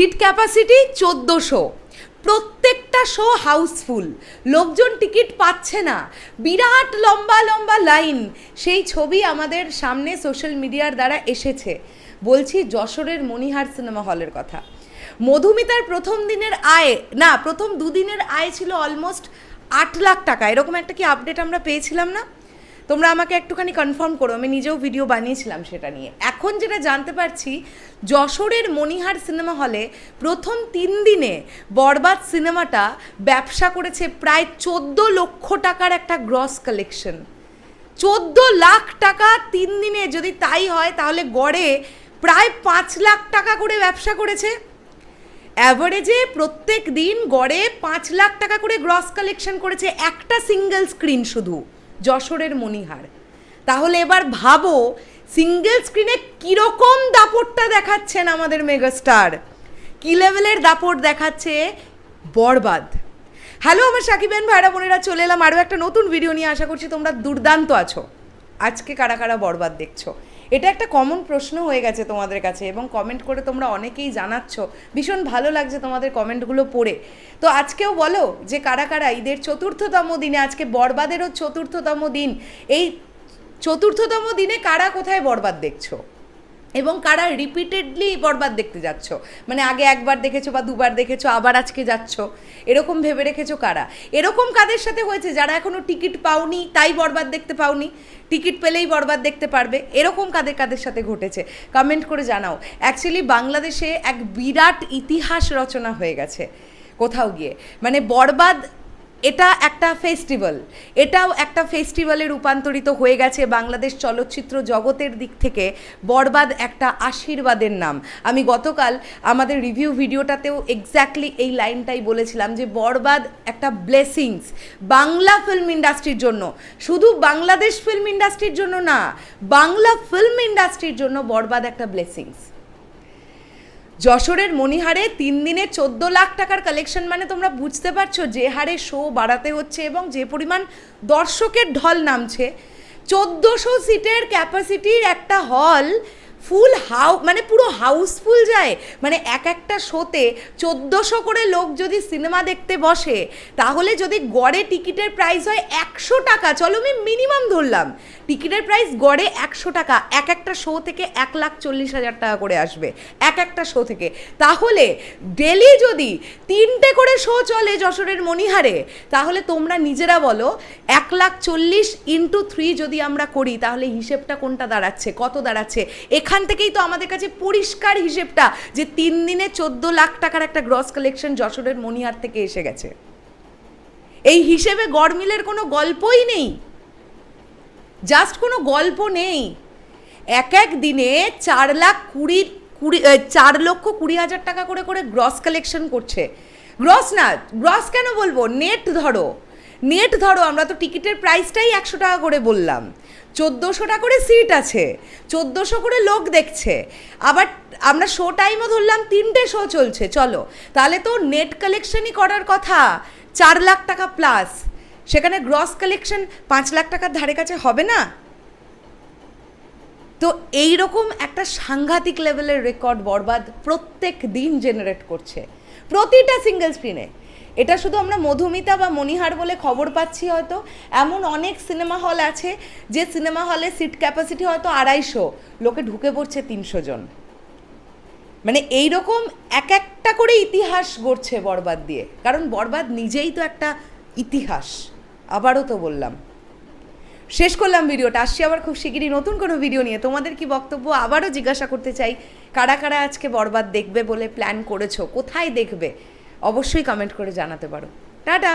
Seat capacity চোদ্দোশো। প্রত্যেকটা show Housefull লোকজন টিকিট পাচ্ছে না। বিরাট লম্বা লম্বা লাইন সেই ছবি আমাদের সামনে সোশ্যাল মিডিয়ার দ্বারা এসেছে। বলছি যশোরের মণিহার সিনেমা হলের কথা। মধুমিতার প্রথম দিনের আয়, না, প্রথম দুদিনের আয় ছিল অলমোস্ট আট লাখ টাকা। এরকম একটা কি আপডেট আমরা পেয়েছিলাম না? তোমরা আমাকে একটুখানি কনফার্ম করো, আমি নিজেও ভিডিও বানিয়েছিলাম সেটা নিয়ে। এখন যেটা জানতে পারছি, যশোরের মণিহার সিনেমা হলে প্রথম তিন দিনে বরবাদ সিনেমাটা ব্যবসা করেছে প্রায় চোদ্দ লক্ষ টাকার একটা গ্রস কালেকশন চোদ্দ লাখ টাকা তিন দিনে যদি তাই হয়, তাহলে গড়ে প্রায় পাঁচ লাখ টাকা করে ব্যবসা করেছে। অ্যাভারেজে প্রত্যেক দিন গড়ে পাঁচ লাখ টাকা করে গ্রস কালেকশন করেছে একটা সিঙ্গেল স্ক্রিন শুধু। যশোরের মণিহার। তাহলে এবার ভাবো সিঙ্গেল স্ক্রিনে কীরকম দাপটটা দেখাচ্ছেন আমাদের মেগাস্টার কী লেভেলের দাপট দেখাচ্ছে? বরবাদ। হ্যালো আমার সাকিবেন ভাইরা, বোনেরা, চলে এলাম আরও একটা নতুন ভিডিও নিয়ে। আশা করছি তোমরা দুর্দান্ত আছো। আজকে কারা কারা বরবাদ দেখছ? এটা একটা কমন প্রশ্ন হয়ে গেছে তোমাদের কাছে এবং কমেন্ট করে তোমরা অনেকেই জানাচ্ছ। ভীষণ ভালো লাগছে তোমাদের কমেন্টগুলো পড়ে। তো আজকেও বলো যে কারা কারা ঈদের চতুর্থতম দিনে, আজকে বরবাদেরও চতুর্থতম দিন, এই চতুর্থতম দিনে কারা কোথায় বরবাদ দেখছ? এবং কারা রিপিটেডলি বরবাদ দেখতে যাচ্ছ? মানে আগে একবার দেখেছ বা দুবার দেখেছ, আবার আজকে যাচ্ছ? এরকম ভেবে রেখেছো কারা? এরকম কাদের সাথে হয়েছে যারা এখনও টিকিট পাওনি, তাই বরবাদ দেখতে পাওনি? টিকিট পেলেই বরবাদ দেখতে পারবে? এরকম কাদের কাদের সাথে ঘটেছে? কমেন্ট করে জানাও। অ্যাকচুয়ালি বাংলাদেশে এক বিরাট ইতিহাস রচনা হয়ে গেছে। কোথাও গিয়ে। মানে বরবাদ এটা একটা ফেস্টিভ্যাল এটাও একটা ফেস্টিভ্যালে রূপান্তরিত হয়ে গেছে বাংলাদেশ চলচ্চিত্র জগতের দিক থেকে বরবাদ একটা আশীর্বাদের নাম। আমি গতকাল আমাদের রিভিউ ভিডিওটাতেও এক্স্যাক্টলি এই লাইনটাই বলেছিলাম যে বরবাদ একটা ব্লেসিংস বাংলা ফিল্ম ইন্ডাস্ট্রির জন্য। শুধু বাংলাদেশ ফিল্ম ইন্ডাস্ট্রির জন্য না, বাংলা ফিল্ম ইন্ডাস্ট্রির জন্য বরবাদ একটা ব্লেসিংস যশোরের মণিহারে তিন দিনে চোদ্দ লাখ টাকার কালেকশন মানে তোমরা বুঝতে পারছ যে হারে শো বাড়াতে হচ্ছে এবং যে পরিমাণ দর্শকের ঢল নামছে। চোদ্দোশো সিটের ক্যাপাসিটির একটা হল ফুল হাউ মানে পুরো হাউসফুল যায়। মানে এক একটা শোতে চোদ্দোশো করে লোক যদি সিনেমা দেখতে বসে, তাহলে যদি গড়ে টিকিটের প্রাইস হয় একশো টাকা। চলো আমি মিনিমাম ধরলাম। টিকিটের প্রাইস গড়ে একশো টাকা। এক একটা শো থেকে এক লাখ চল্লিশ হাজার টাকা করে আসবে। এক একটা শো থেকে। তাহলে ডেলি যদি তিনটে করে শো চলে যশোরের মণিহারে, তাহলে তোমরা নিজেরা বলো, এক লাখ চল্লিশ ইন্টু থ্রি যদি আমরা করি, তাহলে হিসেবটা কোনটা দাঁড়াচ্ছে? কত দাঁড়াচ্ছে? এখান থেকেই তো আমাদের কাছে পরিষ্কার হিসেবটা যে তিন দিনে চোদ্দ লাখ টাকার একটা গ্রস কালেকশন যশোরের মণিহার থেকে এসে গেছে। এই হিসেবে গড়মিলের কোনো গল্পই নেই। জাস্ট কোনো গল্প নেই। এক এক দিনে চার লাখ কুড়ি কুড়ি চার লক্ষ কুড়ি হাজার টাকা করে করে গ্রস কালেকশন করছে। গ্রস না গ্রস কেন বলব? নেট ধরো। নেট ধরো, আমরা তো টিকিটের প্রাইসটাই একশো টাকা করে বললাম। চোদ্দোশো টাকা করে সিট আছে, চোদ্দোশো করে লোক দেখছে। আবার আমরা শো টাইমও ধরলাম, তিনটে শো চলছে, চলো। তাহলে তো নেট কালেকশনই করার কথা, চার লাখ টাকা প্লাস সেখানে গ্রস কালেকশন পাঁচ লাখ টাকার ধারে কাছে হবে না? তো এই রকম একটা সাংঘাতিক লেভেলের রেকর্ড বরবাদ প্রত্যেক দিন জেনারেট করছে। প্রতিটা সিঙ্গেল স্ক্রিনে এটা শুধু আমরা মধুমিতা বা মণিহার বলে খবর পাচ্ছি হয়তো। এমন অনেক সিনেমা হল আছে যে সিনেমা হলে সিট ক্যাপাসিটি হয়তো আড়াইশো, লোকে ঢুকে পড়ছে তিনশো জন। মানে এই রকম এক একটা করে ইতিহাস গড়ছে বরবাদ দিয়ে। কারণ বরবাদ নিজেই তো একটা ইতিহাস, আবারও তো বললাম। শেষ করলাম ভিডিওটা, আসছি আবার খুব শিগগিরই নতুন কোনো ভিডিও নিয়ে। তোমাদের কি বক্তব্য আবারও জিজ্ঞাসা করতে চাই, কারা কারা আজকে বরবাদ দেখবে বলে প্ল্যান করেছ, কোথায় দেখবে? অবশ্যই কমেন্ট করে জানাতে পারো। টাটা!